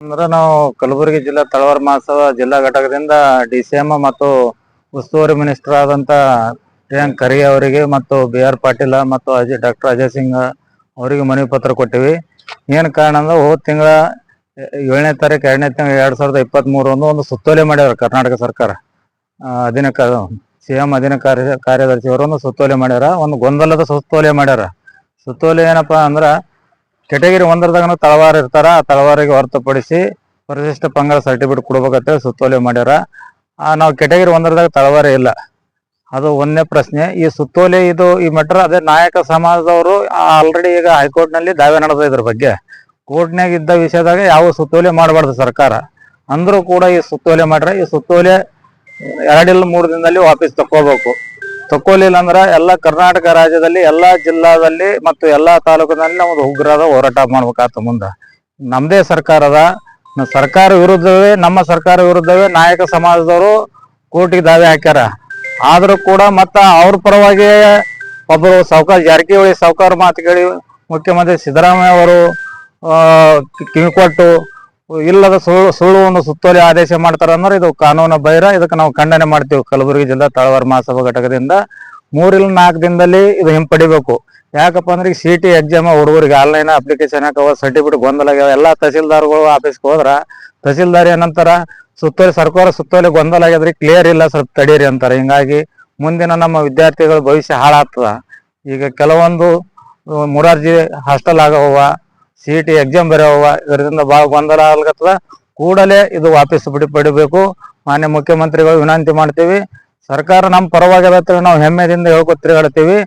ಅಂದ್ರೆ ನಾವು ಕಲಬುರಗಿ ಜಿಲ್ಲಾ ತಳವಾರ ಮಹೋತ್ಸವ ಜಿಲ್ಲಾ ಘಟಕದಿಂದ ಡಿ ಸಿ ಎಂ ಮತ್ತು ಉಸ್ತುವಾರಿ ಮಿನಿಸ್ಟರ್ ಆದಂತ ಪ್ರಿಯಾಂಕ್ ಖರ್ಗೆ ಅವರಿಗೆ ಮತ್ತು ಬಿ ಆರ್ ಪಾಟೀಲ ಮತ್ತು ಅಜಯ್ ಡಾಕ್ಟರ್ ಅಜಯ್ ಸಿಂಗ್ ಅವರಿಗೆ ಮನವಿ ಪತ್ರ ಕೊಟ್ಟಿವಿ. ಏನ್ ಕಾರಣ ಅಂದ್ರೆ ಹೋದ ತಿಂಗಳ ಏಳನೇ ತಾರೀಕು, ಎರಡನೇ ತಿಂಗಳ ಎರಡ್ ಸಾವಿರದ ಇಪ್ಪತ್ತ್ ಮೂರರಂದು ಒಂದು ಸುತ್ತೋಲೆ ಮಾಡ್ಯಾರ ಕರ್ನಾಟಕ ಸರ್ಕಾರ. ಅಧೀನ ಸಿ ಎಂ ಅಧೀನ ಕಾರ್ಯ ಕಾರ್ಯದರ್ಶಿ ಒಂದು ಸುತ್ತೋಲೆ ಮಾಡ್ಯಾರ, ಒಂದು ಗೊಂದಲದ ಸುತ್ತೋಲೆ ಮಾಡ್ಯಾರ. ಸುತ್ತೋಲೆ ಏನಪ್ಪಾ ಅಂದ್ರ ಕೆಟಗಿರಿ ಒಂದರದಾಗ ತಳವಾರ ಇರ್ತಾರ, ಆ ತಳವಾರಿಗೆ ಹೊರತುಪಡಿಸಿ ಪರಿಶಿಷ್ಟ ಪಂಗಡ ಸರ್ಟಿಫಿಕೇಟ್ ಕೊಡ್ಬೇಕಂತೇಳಿ ಸುತ್ತೋಲೆ ಮಾಡ್ಯಾರ. ನಾವು ಕೆಟಗಿರಿ ಒಂದರದಾಗ ತಳವಾರ ಇಲ್ಲ. ಅದು ಒಂದನೇ ಪ್ರಶ್ನೆ. ಈ ಸುತ್ತೋಲೆ ಇದು, ಈ ಮಟ್ರ ಅದೇ ನಾಯಕ ಸಮಾಜದವರು ಆಲ್ರೆಡಿ ಈಗ ಹೈಕೋರ್ಟ್ನಲ್ಲಿ ದಾವೆ ನಡೆದ ಇದ್ರ ಬಗ್ಗೆ. ಕೋರ್ಟ್ನಾಗ ಇದ್ದ ವಿಷಯದಾಗ ಯಾವ ಸುತ್ತೋಲೆ ಮಾಡಬಾರ್ದು ಸರ್ಕಾರ. ಅಂದ್ರೂ ಕೂಡ ಈ ಸುತ್ತೋಲೆ ಮಾಡ್ರ, ಈ ಸುತ್ತೋಲೆ ಎರಡಿಲ್ಲ ಮೂರು ದಿನದಲ್ಲಿ ವಾಪಸ್ ತಕ್ಕೋಬೇಕು ತಕ್ಕೋಲಿಲ್ಲ ಅಂದ್ರೆ ಎಲ್ಲ ಕರ್ನಾಟಕ ರಾಜ್ಯದಲ್ಲಿ ಎಲ್ಲಾ ಜಿಲ್ಲಾದಲ್ಲಿ ಮತ್ತು ಎಲ್ಲಾ ತಾಲೂಕಿನಲ್ಲಿ ನಾವು ಉಗ್ರದ ಹೋರಾಟ ಮಾಡ್ಬೇಕಾಗ್ತ ಮುಂದ. ನಮ್ದೇ ಸರ್ಕಾರದ, ಸರ್ಕಾರ ವಿರುದ್ಧವೇ, ನಮ್ಮ ಸರ್ಕಾರ ವಿರುದ್ಧವೇ ನಾಯಕ ಸಮಾಜದವರು ಕೋರ್ಟಿಗೆ ದಾವೆ ಹಾಕ್ಯಾರ. ಆದ್ರೂ ಕೂಡ ಮತ್ತ ಅವ್ರ ಪರವಾಗಿ ಒಬ್ಬರು ಸಾವುಕಾರ, ಜಾರಕಿಹೊಳಿ ಸಾವುಕಾರ ಮಾತು ಕೇಳಿ ಮುಖ್ಯಮಂತ್ರಿ ಸಿದ್ದರಾಮಯ್ಯ ಅವರು ಕಿವಿಕೊಟ್ಟು ಇಲ್ಲದ ಸುಳ್ಳು, ಸುಳ್ಳುವನ್ನು ಸುತ್ತೋಲೆ ಆದೇಶ ಮಾಡ್ತಾರ ಅಂದ್ರೆ ಇದು ಕಾನೂನು ಬೈರ ಇದಕ್ಕೆ ನಾವು ಖಂಡನೆ ಮಾಡ್ತೀವಿ. ಕಲಬುರಗಿ ಜಿಲ್ಲಾ ತಳವಾರ ಮಹಾಸಭಾ ಘಟಕದಿಂದ ಮೂರಿಲ್ ನಾಲ್ಕು ದಿನದಲ್ಲಿ ಇದು ಹಿಂಪಡಿಬೇಕು. ಯಾಕಪ್ಪ ಅಂದ್ರೆ ಈಗ ಸಿ ಟಿ ಎಕ್ಸಾಮ್ ಹುಡುಗರಿಗೆ ಆನ್ಲೈನ್ ಅಪ್ಲಿಕೇಶನ್ ಹಾಕವ ಸರ್ಟಿಫಿಕೇಟ್ ಗೊಂದಲ ಆಗ್ಯಾವ ಎಲ್ಲಾ ತಹಸೀಲ್ದಾರ್ಗಳು ಆಫೀಸ್ಗೆ ಹೋದ್ರ ತಹಸೀಲ್ದಾರ್ ಏನಂತಾರ, ಸುತ್ತೋಲೆ ಸರ್ಕಾರ ಸುತ್ತೋಲೆ ಗೊಂದಲ ಆಗ್ಯದ್ರಿ ಕ್ಲಿಯರ್ ಇಲ್ಲ, ಸ್ವಲ್ಪ ತಡೀರಿ ಅಂತಾರೆ. ಹಿಂಗಾಗಿ ಮುಂದಿನ ನಮ್ಮ ವಿದ್ಯಾರ್ಥಿಗಳ ಭವಿಷ್ಯ ಹಾಳಾಗ್ತದ. ಈಗ ಕೆಲವೊಂದು, ಮುರಾರ್ಜಿ ಹಾಸ್ಟೆಲ್ ಆಗವ ಸಿ ಟಿ ಎಕ್ಸಾಮ್ ಬರೆಯವ ಇದರಿಂದ ಬಹಳ ಗೊಂದಲ ಆಗ್ಲತ್ತದ. ಕೂಡಲೇ ಇದು ವಾಪಸ್ ಬಿಡಿ ಪಡಿಬೇಕು. ಮಾನ್ಯ ಮುಖ್ಯಮಂತ್ರಿಗಳು ವಿನಂತಿ ಮಾಡ್ತೀವಿ. ಸರ್ಕಾರ ನಮ್ಮ ಪರವಾಗಿ ನಾವು ಹೆಮ್ಮೆದಿಂದ ಹೇಳ್ಕೊತ ಹೇಳ್ತೀವಿ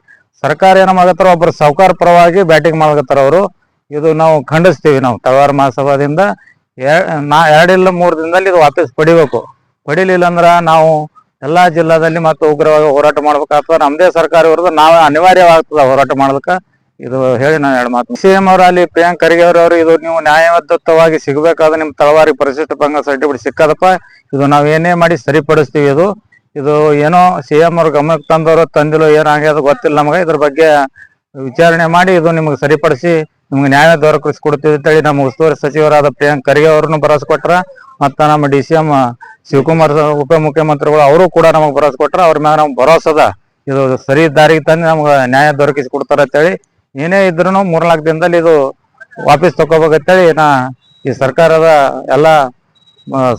ಸರ್ಕಾರ ಏನ ಮಾಡತ್ತಾರ ಒಬ್ಬರು ಸಾವುಕಾರ ಪರವಾಗಿ ಬ್ಯಾಟಿಂಗ್ ಮಾಡಕತ್ತಾರ ಅವರು. ಇದು ನಾವು ಖಂಡಿಸ್ತೀವಿ ನಾವು. ತಳವಾರ ಮಹಾಸಭಾದಿಂದ ನಾ ಎರಡಿಲ್ಲ ಮೂರು ದಿನದಲ್ಲಿ ಇದು ವಾಪಸ್ ಪಡಿಬೇಕು. ಪಡಿಲಿಲ್ಲ ಅಂದ್ರ ನಾವು ಎಲ್ಲಾ ಜಿಲ್ಲಾದಲ್ಲಿ ಮತ್ತು ಉಗ್ರವಾಗಿ ಹೋರಾಟ ಮಾಡ್ಬೇಕಾಗ್ತದ. ನಮ್ದೇ ಸರ್ಕಾರ ವಿರುದ್ಧ ನಾವು ಅನಿವಾರ್ಯವಾಗ್ತದ ಹೋರಾಟ ಮಾಡ್ಲಿಕ್ಕ. ಇದು ಹೇಳಿ ನಾನು ಎರಡು ಮಾತು. ಸಿಎಂ ಅವರು ಅಲ್ಲಿ ಪ್ರಿಯಾಂಕ್ ಖರ್ಗೆ ಅವರು ಇದು ನೀವು ನ್ಯಾಯಬದ್ಧವಾಗಿ ಸಿಗಬೇಕಾದ ನಿಮ್ ತಳವಾರಿ ಪರಿಶಿಷ್ಟ ಪಂಗ ಸರ್ಟಿಫಿಕೇಟ್ ಸಿಕ್ಕದಪ್ಪ. ಇದು ನಾವು ಏನೇ ಮಾಡಿ ಸರಿಪಡಿಸ್ತೀವಿ ಇದು. ಇದು ಏನೋ ಸಿಎಂ ಅವ್ರ ಗಮನಕ್ಕೆ ತಂದವರು, ತಂದಿಲ್ಲೋ ಏನಾಗ್ಯದ ಗೊತ್ತಿಲ್ಲ ನಮಗೆ. ಇದ್ರ ಬಗ್ಗೆ ವಿಚಾರಣೆ ಮಾಡಿ ಇದು ನಿಮ್ಗೆ ಸರಿಪಡಿಸಿ ನಿಮ್ಗೆ ನ್ಯಾಯ ದೊರಕಿಸ್ಕೊಡ್ತೀವಿ ಅಂತೇಳಿ ನಮ್ಮ ಉಸ್ತುವಾರಿ ಸಚಿವರಾದ ಪ್ರಿಯಾಂಕ್ ಖರ್ಗೆ ಅವ್ರನ್ನು ಭರವಸೆ ಕೊಟ್ರ ಮತ್ತ ನಮ್ಮ ಡಿ ಸಿ ಎಂ ಶಿವಕುಮಾರ್ ಉಪಮುಖ್ಯಮಂತ್ರಿಗಳು ಅವರು ಕೂಡ ನಮಗೆ ಭರವಸೆ ಕೊಟ್ರ ಅವ್ರ ಮ್ಯಾಗ ನಮ್ಗೆ ಭರೋಸದ ಇದು ಸರಿ ದಾರಿಗೆ ತಂದು ನಮ್ಗೆ ನ್ಯಾಯ ದೊರಕಿಸಿ ಕೊಡ್ತಾರ ಅಂತೇಳಿ ಏನೇ ಇದ್ರು ಮೂರ್ನಾಲ್ಕು ದಿನದಲ್ಲಿ ಇದು ವಾಪಸ್ ತಗೋಬೇಕಂತೇಳಿ ನಾ ಈ ಸರ್ಕಾರದ ಎಲ್ಲ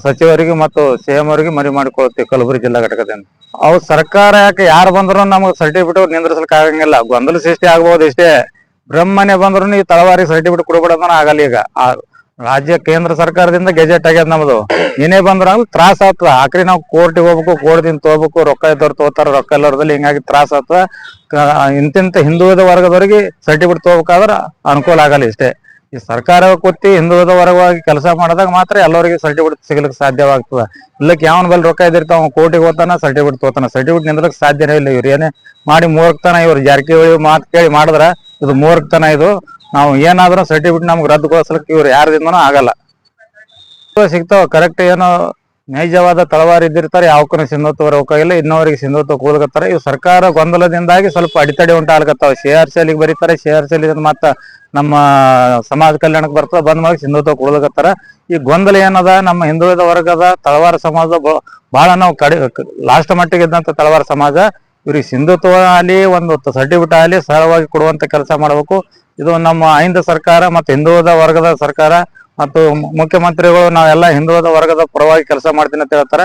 ಸಚಿವರಿಗೆ ಮತ್ತು ಸಿಎಂ ಅವರಿಗೆ ಮನವಿ ಮಾಡಿಕೊಳ್ತೀವಿ ಕಲಬುರಗಿ ಜಿಲ್ಲಾ ಘಟಕದಿಂದ. ಅವು ಸರ್ಕಾರ ಯಾಕೆ ಯಾರು ಬಂದ್ರು ನಮಗೆ ಸರ್ಟಿಫಿಕೇಟ್ ನಿಂದ್ರಿಸಲಿಕ್ಕೆ ಆಗಂಗಿಲ್ಲ. ಗೊಂದಲ ಸೃಷ್ಟಿ ಆಗ್ಬೋದು ಇಷ್ಟೇ. ಬ್ರಹ್ಮನೆ ಬಂದ್ರು ಈ ತಳವಾರಿ ಸರ್ಟಿಫಿಕೇಟ್ ಕೊಡಬೇಡ ಆಗಲ್ಲ ಈಗ. ಆ ರಾಜ್ಯ ಕೇಂದ್ರ ಸರ್ಕಾರದಿಂದ ಗೆಜೆಟ್ ಆಗ್ಯದ ನಮ್ದು. ಏನೇ ಬಂದ್ರ ತ್ರಾಸ ಆಗ್ತದ. ಆಕ್ರಿ ನಾವು ಕೋರ್ಟಿಗೆ ಹೋಗ್ಬೇಕು ಕೋರ್ಟಿಂದ ತಗೋಬೇಕು, ರೊಕ್ಕ ಇದ್ದವ್ರು ತಗೋತಾರ ರೊಕ್ಕ ಇಲ್ಲವ್ರದಲ್ಲಿ ಹಿಂಗಾಗಿ ತ್ರಾಸ ಆಗ್ತದ. ಕ- ಇಂತಿಂತ ಹಿಂದುಳಿದ ವರ್ಗದವರಿಗೆ ಸರ್ಟಿಫಿಕೇಟ್ ತಗೋಬೇಕಾದ್ರ ಅನುಕೂಲ ಆಗಲ್ಲ ಇಷ್ಟೇ. ಈ ಸರ್ಕಾರ ಕೊತ್ತಿ ಹಿಂದುಳಿದ ವರ್ಗವಾಗಿ ಕೆಲಸ ಮಾಡಿದಾಗ ಮಾತ್ರ ಎಲ್ಲರಿಗೆ ಸರ್ಟಿಫಿಕೇಟ್ ಸಿಗ್ಲಿಕ್ಕೆ ಸಾಧ್ಯವಾಗ್ತದ. ಇಲ್ಲಕ್ಕೆ ಯಾವನ್ ಬಲ್ಲಿ ರೊಕ್ಕ ಇದ್ದಿರ್ತಾವ ಕೋರ್ಟಿಗೆ ಹೋಗ್ತಾನ, ಸರ್ಟಿಫಿಕೇಟ್ ತಗೋತಾನ ಸರ್ಟಿಫಿಕೇಟ್ ನಿಂದ್ರಕ್ ಸಾಧ್ಯನೇ ಇಲ್ಲ ಇವ್ರು. ಏನೇ ಮಾಡಿ ಮೂರ್ಖತನ ಇವ್ರು. ಜಾರಕಿಹೊಳಿ ಮಾತು ಕೇಳಿ ಮಾಡಿದ್ರ ಇದು ಮೂರ್ಖತನ ಇದು. ನಾವು ಏನಾದ್ರೂ ಸರ್ಟಿಫಿಕೇಟ್ ನಮ್ಗೆ ರದ್ದುಗೊಳಿಸ್ಲಿಕ್ಕೆ ಇವ್ರು ಯಾರದಿಂದನೂ ಆಗಲ್ಲ. ಸಿಗ್ತಾವೆ ಕರೆಕ್ಟ್ ಏನೋ ನೈಜವಾದ ತಳವಾರ ಇದ್ದಿರ್ತಾರೆ ಯಾವಕ್ಕೂ ಸಿಂಧುತ್ವ ಹೋಗಿಲ್ಲ ಇನ್ನೋರಿಗೆ ಸಿಂಧುತ್ವ ಕೂಲ್ಕತ್ತಾರೆ ಇವು ಸರ್ಕಾರ ಗೊಂದಲದಿಂದಾಗಿ ಸ್ವಲ್ಪ ಅಡಿತಡೆ ಉಂಟಾಗ್ಲತ್ತಾವ ಸಿ ಆರ್ ಸಿ ಅಲ್ಲಿಗೆ ಬರೀತಾರೆ ಸಿ ಆರ್ ಸಿ ಅಲ್ಲಿ ಮತ್ತ ನಮ್ಮ ಸಮಾಜ ಕಲ್ಯಾಣಕ್ಕೆ ಬರ್ತದ, ಬಂದ್ ಮಾಡಿ ಸಿಂಧುತ್ವ ಕೂದಕತ್ತಾರ ಈ ಗೊಂದಲ ಏನದ, ನಮ್ಮ ಹಿಂದುಳಿದ ವರ್ಗದ ತಳವಾರ ಸಮಾಜ ಬಹಳ ನಾವು ಕಡಿ ಲಾಸ್ಟ್ ಮಟ್ಟಿಗೆ ಇದ್ದಂತ ತಳವಾರ ಸಮಾಜ. ಇವ್ರಿಗೆ ಸಿಂಧುತ್ವ ಆಗಲಿ, ಒಂದು ಸರ್ಟಿಫಿಕೇಟ್ ಆಗಲಿ ಸರಳವಾಗಿ ಕೊಡುವಂತ ಕೆಲಸ ಮಾಡಬೇಕು. ಇದು ನಮ್ಮ ಹಿಂದ ಸರ್ಕಾರ ಮತ್ತು ಹಿಂದುಳಿದ ವರ್ಗದ ಸರ್ಕಾರ ಮತ್ತು ಮುಖ್ಯಮಂತ್ರಿಗಳು ನಾವೆಲ್ಲ ಹಿಂದುಳಿದ ವರ್ಗದ ಪರವಾಗಿ ಕೆಲಸ ಮಾಡ್ತೀನಿ ಅಂತ ಹೇಳ್ತಾರೆ.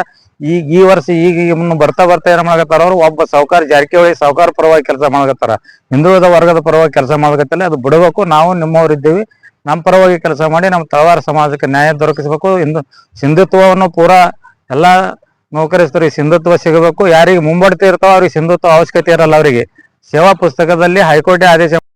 ಈಗ ಈ ವರ್ಷ ಈಗ ಇನ್ನು ಬರ್ತಾ ಬರ್ತಾ ಏನ್ ಮಾಡಕತ್ತಾರ ಅವ್ರು? ಒಬ್ಬ ಸಾವುಕಾರ ಜಾರಕಿಹೊಳಿ ಸಾವುಕಾರ ಪರವಾಗಿ ಕೆಲಸ ಮಾಡಕತ್ತಾರ. ಹಿಂದುಳಿದ ವರ್ಗದ ಪರವಾಗಿ ಕೆಲಸ ಮಾಡಕತ್ತಲ್ಲ, ಅದು ಬಿಡಬೇಕು. ನಾವು ನಿಮ್ಮವ್ರು ಇದ್ದೀವಿ. ನಮ್ಮ ಪರವಾಗಿ ಕೆಲಸ ಮಾಡಿ ನಮ್ಮ ತಳವಾರ ಸಮಾಜಕ್ಕೆ ನ್ಯಾಯ ದೊರಕಿಸಬೇಕು. ಹಿಂದು ಸಿಂಧುತ್ವವನ್ನು ಪೂರಾ ಎಲ್ಲಾ ನೌಕರಿಸ್ತರಿಗೆ ಸಿಂಧುತ್ವ ಸಿಗಬೇಕು, ಯಾರಿಗೆ ಮುಂಬಡ್ತಿ ಇರ್ತಾವ ಅವ್ರಿಗೆ ಸಿಂಧುತ್ವ ಅವಶ್ಯಕತೆ ಇರಲ್ಲ ಅವರಿಗೆ. ಸೇವಾ ಪುಸ್ತಕದಲ್ಲಿ ಹೈಕೋರ್ಟ್ ಆದೇಶ